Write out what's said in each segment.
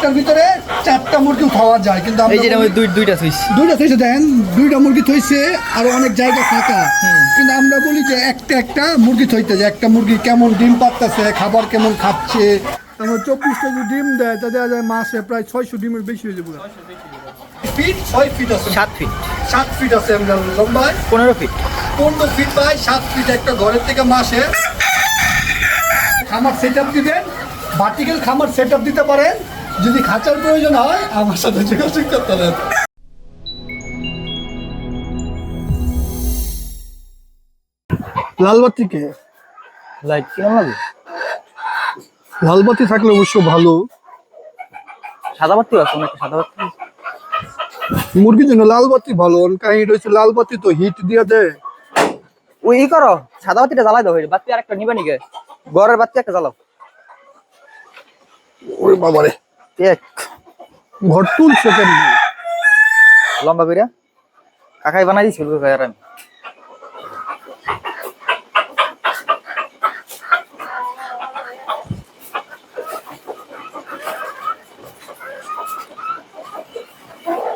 একটার ভিতরে চারটা মুরগি খাওয়া যায় কিন্তু আমরা এই যে এটা দুই দুইটা সুইচ দুইটা থইছে দেন। দুইটা মুরগি থইছে আর অনেক জায়গা ফাঁকা। কিন্তু আমরা বলি যে একটা একটা মুরগি থইতে যে একটা মুরগি কেমন ডিম পাততেছে খাবার কেমন খাচ্ছে। তারপর চব্বিশটা যদি ডিম দেয় তা দেওয়া যায় মাসে প্রায় ছয়শো ডিমের বেশি হয়ে যাবে। ফিট? ছয় ফিট আছে। সাত ফিট। সাত ফিট আছে আমরা লম্বায়। পনেরো ফিট। পনেরো ফিট বাই সাত ফিট একটা ঘরের থেকে মাসে। খামার সেট আপ দিবেন। ভার্টিক্যাল খামার সেট আপ দিতে পারেন। যদি খাঁচার প্রয়োজন হয় আমার সাথে যোগাযোগ করতে পারেন। লালবাতিকে লাইট কিরম লাগে? লালবাতি থাকলে অবশ্য ভালো। সাদা বাতি আছে অনেক সাদা বাতি? মুরগির জন্য লালবাতি ভালো কাহিনী হচ্ছে লালবাতি তো হিট দিয়ে দেয়। ওই ই করো সাদা বাতিটা জ্বালাই দাও বাতি আর একটা নিবে নিকে? ঘরের বাতি একটা জ্বালাও। ওরে বাবারে। এক। ঘর তুলছে কেন লম্বা করে কাকাই বানাই দিছিল আমি।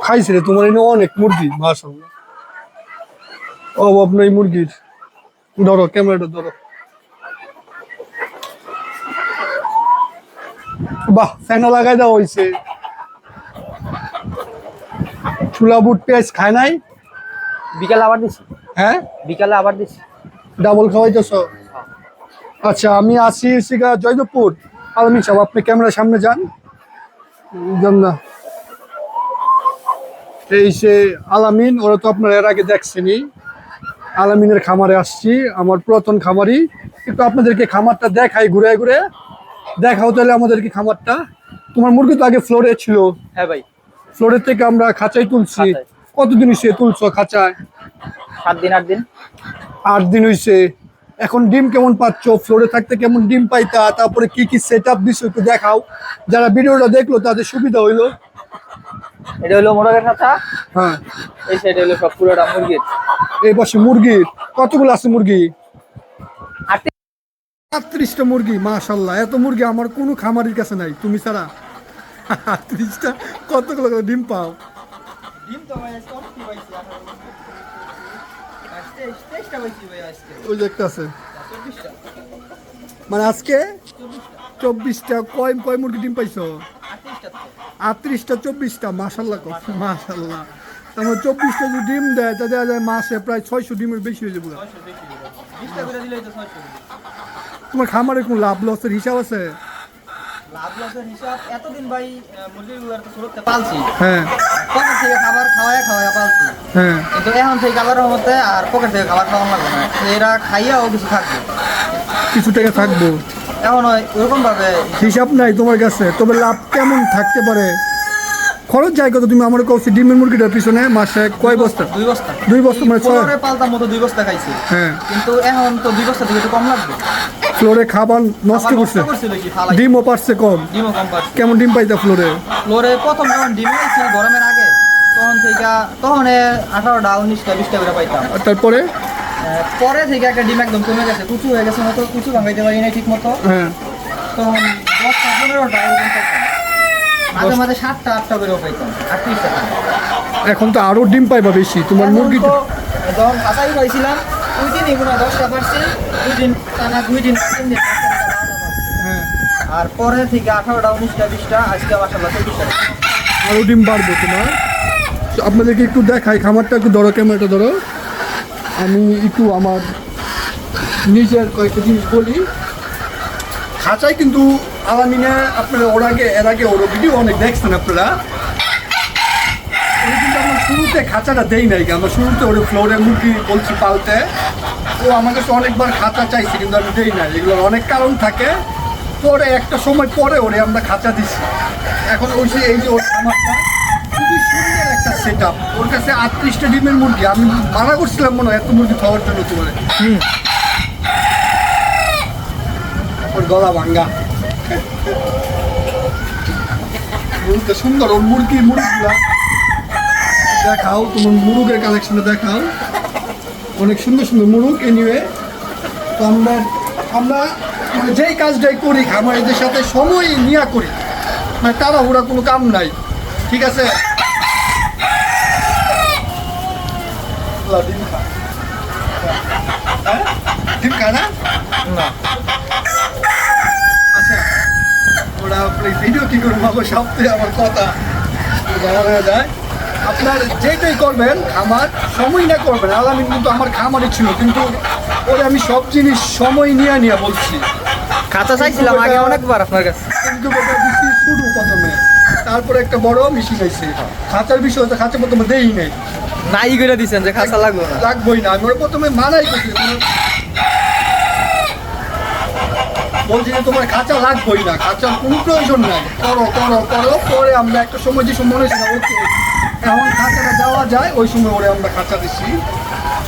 খাইছে রে তোমার এনে অনেক মুরগি মাশাআল্লাহ। অভাব নাই মুরগির। ধরো ক্যামেরাটা ধরো। বাহ ফ্যানও লাগাই দেওয়া হয়েছে চুলা বুট পেঁয়াজ খায় নাই? বিকালে আবার দিছি। হ্যাঁ? বিকালে আবার দিছি। ডাবল খাওয়াইতেছ? আচ্ছা আমি আসি সিগা জয়দেবপুর। আলমিন সাহেব আপনি ক্যামেরার সামনে যান। না এই সে আলামিন ওরা তো আপনার এর আগে দেখছেনই। আলামিনের খামারে আসছি আমার পুরাতন খামারি একটু আপনাদেরকে খামারটা দেখাই ঘুরে ঘুরে। দেখাও তাহলে আমাদেরকে খামারটা? তোমার মুরগি তো আগে ফ্লোরে ছিল। হ্যাঁ ভাই। ফ্লোরের থেকে আমরা খাঁচাই তুলছি। খাঁচায়। কতদিন সে তুলছো খাঁচায়? সাত দিন আট দিন। আট দিন হইছে। এখন ডিম কেমন পাচ্ছ? ফ্লোরে থাকতে কেমন ডিম পাইতা? তারপরে কি কি সেট আপ দিছো একটু দেখাও। যারা ভিডিওটা দেখল তাদের সুবিধা হইল। এটা হলো মোরগের খাঁচা। হ্যাঁ। এই সাইডে হলো সব পুরোটা মুরগির। এই পাশে মুরগি। কতগুলো আছে মুরগি? আটত্রিশটা মুরগি মাশাল্লাহ এত মুরগি আমার কোনো খামারির কাছে নাই তুমি ছাড়া। আটত্রিশটা কতগুলো করে ডিম পাও? ওই যে একটা আছে। মানে আজকে চব্বিশটা। কয় কয় মুরগি ডিম পাইছো? আটত্রিশটা চব্বিশটা মাসাল্লাহ মাসাল্লাহ তারপর চব্বিশটা যদি ডিম দেয় তা দেওয়া যায় মাসে প্রায় ছয়শো ডিমের বেশি হয়ে যাবে বিশটা করে দিলে তো ছয়শো তোমার খামারে কোনো লাভ লসের হিসাব আছে? লাভ লসের হিসাব এতদিন ভাই মুরগিগুলোর তো সুরক্ষা পালছি। হ্যাঁ। পকেট থেকে খাবার খাওয়ায় খাওয়ায় পালছি। হ্যাঁ। কিন্তু এখন থেকে আল্লাহর মতে আর পকেট থেকে খাবার খাওয়া লাগবে না। এরা খাইয়াও কিছু থাকবে। কিছু টাকা থাকব। এখন ওই ওরকম ভাবে হিসাব নাই তোমার কাছে। তবে লাভ কেমন থাকতে পারে? খরচ যায় কত? তুমি আমার কাছে ডিমের মুরগিটার পিছনে মাসে কয় বস্তা? দুই বস্তা। দুই বস্তা মানে ছয়? পনেরো মতো দুই বস্তা খাইছি। হ্যাঁ। কিন্তু এখন তো দুই বস্তা থেকে একটু কম লাগবে। ফ্লোরে খাবার নষ্ট করছে? ডিমও পারছে কম। কেমন ডিম পাইতা ফ্লোরে? ফ্লোরে প্রথম যখন ডিম হয়েছে গরমের আগে তখন থেকে তখন আঠারোটা উনিশটা বিশটা করে পাইতাম। তারপরে? পরে থেকে একটা ডিম একদম কমে গেছে কুচু হয়ে গেছে মতো কুচু ভাঙাইতে পারি না ঠিক মতো হ্যাঁ। তখন দশটা পনেরোটা এরকম মাঝে মাঝে সাতটা আটটা করেও পাইতাম আটত্রিশটা এখন তো আরও ডিম পাইবা বেশি তোমার মুরগি যখন কাঁচাই পাইছিলাম দুই দিন এগুলো দশটা পারছি দুই দিন দুই দিন তিন আর পরে থেকে আঠারোটা, উনিশটা, বিশটা, আজকে মাসাল্লাহ চব্বিশটা আরও ডিম বাড়বো তোমার? আপনাদেরকে একটু দেখাই, খামারটা একটু ধরো, ক্যামেরাটা ধরো। আমি একটু আমার নিজের কয়েকটা জিনিস বলি। খাঁচায় কিন্তু আলামিনে আপনারা ওর আগে, এর আগে ওর ভিডিও অনেক দেখছেন আপনারা। কিন্তু আমার শুরুতে খাঁচাটা দেই নাই আমরা শুরুতে ওর ফ্লোরে মুরগি বলছি পালতে। ও আমার কাছে অনেকবার খাঁচা চাইছে কিন্তু আমি দেই না এগুলোর অনেক কারণ থাকে। পরে একটা সময় পরে ওরে আমরা খাঁচা দিছি। এখন ওই যে এই যে ওর খামারটা খুবই সুন্দর একটা সেট আপ ওর কাছে আটত্রিশটা ডিমের মুরগি। আমি মানা করছিলাম মনে হয় এত মুরগি খাওয়ার জন্য তোমার। ওর গলা ভাঙ্গা। মুরগিটা সুন্দর। ওর মুরগি মুরগিগুলা দেখাও তোমার মুরুগের কালেকশনটা দেখাও। অনেক সুন্দর সুন্দর মুরুগ এনিওয়ে তো আমরা আমরা মানে যেই কাজটাই করি খামারিদের সাথে সময় নিয়ে করি। মানে তাড়াহুড়া কোনো কাম নাই। ঠিক আছে? ডিম খা। হ্যাঁ? না? আচ্ছা ওরা ভিডিও কি করব? সবথেকে আমার কথা। হয়ে যায় আপনার যেটাই করবেন আমার সময় না করবেন। আলামিন কিন্তু আমার খামারই ছিল কিন্তু ওরে আমি সব জিনিস সময় নিয়ে নিয়ে বলছি। খাতা চাইছিলাম আগে অনেকবার আপনার কাছে। কিন্তু শুরু প্রথমে। তারপরে একটা বড় মেশিন আছে খাঁচার বিষয় তো খাঁচা প্রথমে দেই নাই। নাই করে দিছেন যে খাতা লাগবে না। লাগবেই না। আমি ওরা প্রথমে মানাই করছি বলছি যে তোমার খাঁচা লাগবেই না। খাঁচার কোনো প্রয়োজন নাই। করো করো করো। পরে আমরা একটা সময় যে সময় মনে হচ্ছে না ওকে এখন খাঁচাটা দেওয়া যায় ওই সময় ওরে আমরা খাঁচা দিচ্ছি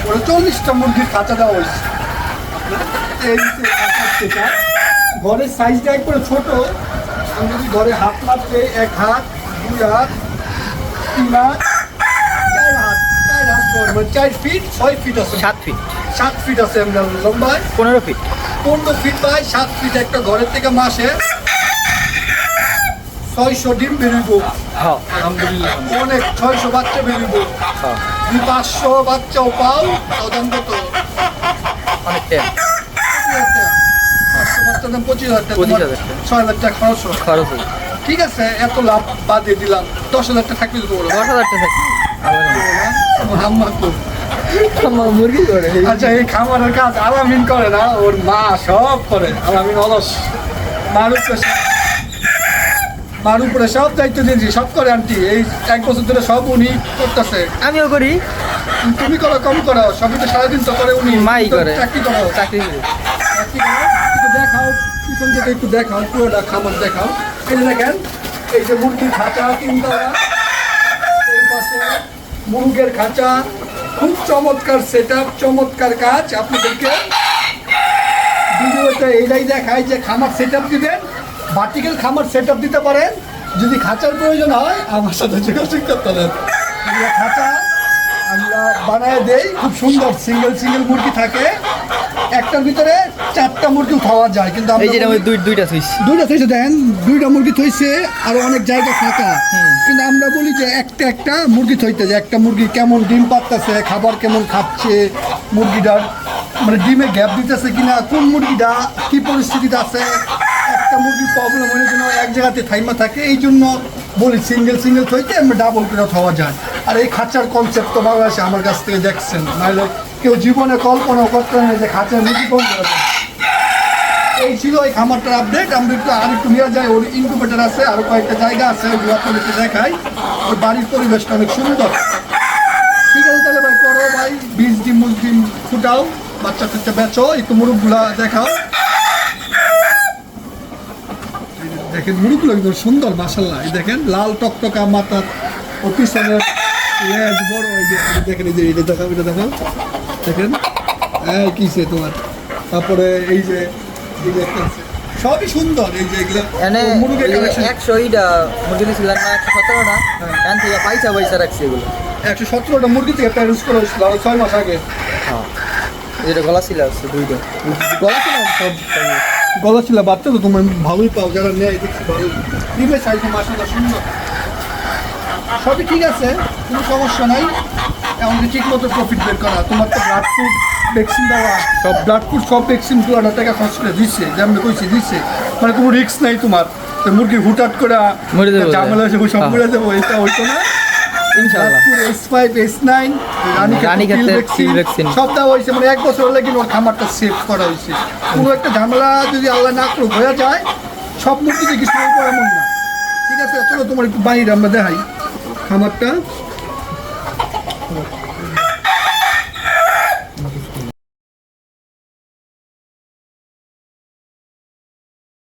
ওরা চল্লিশটা মুরগির খাঁচা দেওয়া হয়েছে। ঘরের সাইজটা একবারে ছোট। আমি যদি ঘরে হাত মারতে এক হাত দুই হাত তিন হাত চার হাত চার হাত মানে চার ফিট ছয় ফিট আছে। সাত ফিট সাত ফিট আছে আমরা লম্বায়। পনেরো ফিট পনেরো ফিট বাই সাত ফিট একটা ঘরের থেকে মাসে। ছয়শো ডিম বেরোব হ্যাঁ। আলহামদুলিল্লাহ। অনেক ছয়শো বাচ্চা বেরোব হ্যাঁ। যদি পাঁচশো বাচ্চাও পাও তাও দাম কত অনেক পঁচিশ হাজার টাকা। ছয় হাজার টাকা খরচ খরচ ঠিক আছে এত লাভ বাদে দিলাম। দশ হাজার টাকা থাকলে তো বলো দশ হাজার টাকা আমার মুরগি করে আচ্ছা এই খামারের কাজ আলামিন করে না ওর মা সব করে। আলামিন অলস। সব- মার উপরে সব দায়িত্ব দিয়েছি সব করে আন্টি। এই এক বছর ধরে সব উনি করতেছে। আমিও করি। তুমি করো কম করো সবই তো সারাদিন তো করে উনি। মাই করে। চাকরি করো। চাকরি করি। চাকরি করো একটু দেখাও পিছন থেকে একটু দেখাও পুরোটা খামার দেখাও। এই দেখেন এই যে মুরগির খাঁচা তিনতলা এই পাশে মুরগের খাঁচা। খুব চমৎকার সেট চমৎকার কাজ। আপনাদেরকে ভিডিওতে এইটাই দেখায় যে খামার সেট দিবেন। ভার্টিক্যাল খামার সেট আপ দিতে পারেন। যদি খাঁচার প্রয়োজন হয় আমার সাথে যোগাযোগ করতে পারেন। খাঁচা আমরা বানায় দেই খুব সুন্দর সিঙ্গেল সিঙ্গেল মুরগি থাকে। একটার ভিতরে চারটা মুরগি খাওয়া যায় কিন্তু এই দুই দুইটা সুইচ দুইটা থইছে দেন দুইটা মুরগি থইছে আর অনেক জায়গা ফাঁকা। কিন্তু আমরা বলি যে একটা একটা মুরগি থইতে যে একটা মুরগি কেমন ডিম পাততেছে খাবার কেমন খাচ্ছে মুরগিটার মানে ডিমে গ্যাপ দিতেছে কিনা কোন মুরগিটা কি পরিস্থিতিতে আছে একটা মুরগির প্রবলেম হলে যেন এক জায়গাতে থাইমা থাকে, এই জন্য বলি সিঙ্গেল সিঙ্গেল থইতে ডাবল করে খাওয়া যায়। আর এই খাঁচার কনসেপ্ট তো বাংলাদেশে আমার কাছ থেকে দেখছেন। নাহলে কেউ জীবনে কল্পনা করতে না যে খাঁচার মুরগি জায়গায় এই ছিল এই খামারটার আপডেট আমরা একটু, আর একটু নিয়ে যাই। ওর ইনকুবেটার আছে, আরও কয়েকটা জায়গা আছে, ওগুলো আপনাদেরকে দেখাই। ওর বাড়ির পরিবেশটা অনেক সুন্দর। ঠিক আছে, তাহলে ভাই, করো ভাই, বীজ ডিম মুজ ডিম ফুটাও বাচ্চা কাচ্চা বেচো, একটু মুরুখগুলা দেখাও এই যে দেখেন মুরুখগুলো একদম সুন্দর মাসাল্লাহ এই দেখেন লাল টকটকা মাথা ও পিছনের লেজ বড় এই যে দেখেন এই যে এটা দেখাও এটা দেখাও। দেখেন হ্যাঁ কিসে তোমার? তারপরে এই যে এই যে একটা সবই সুন্দর এই যে এগুলো একশো ইটা মুরগি দিয়েছিলেন না একশো সতেরোটা? এখান থেকে পয়সা পয়সা রাখছি এগুলো। একশো সতেরোটা মুরগি থেকে প্যারেন্টস করে হয়েছিল ছয় মাস আগে। হ্যাঁ। গলা ছিল দুইটা। গলা ছিল সব গলা ছিল বাচ্চা তো তোমার ভালোই পাও যারা নেয় দেখছি ভালোই। ডিমের সাইজ মাসাটা সুন্দর সবই ঠিক আছে কোনো সমস্যা নাই। এমনকি ঠিক মতো প্রফিট বের করা। তোমার তো ব্লাড ফুড ভ্যাকসিন দেওয়া। সব ব্লাড ফুড সব ভ্যাকসিন দু হাজার টাকা খরচ করে দিচ্ছে যেমন কইছি দিচ্ছে মানে কোনো রিস্ক নাই তোমার। তো মুরগি হুটাট করে মরে যাবে। ঝামেলা সব হ্যাঁ। মরে যাব এটা হইতো না। ইনশাল্লাহ এস ফাইভ এস নাইন সব দেওয়া হয়েছে মানে এক বছর হলে কিন্তু ওর খামারটা সেভ করা হয়েছে। কোনো একটা ঝামেলা যদি আল্লাহ না করুক হয়ে যায় সব মুক্তিতে কিছু এমন না। ঠিক আছে চলো তোমার একটু বাইরে আমরা দেখাই খামারটা।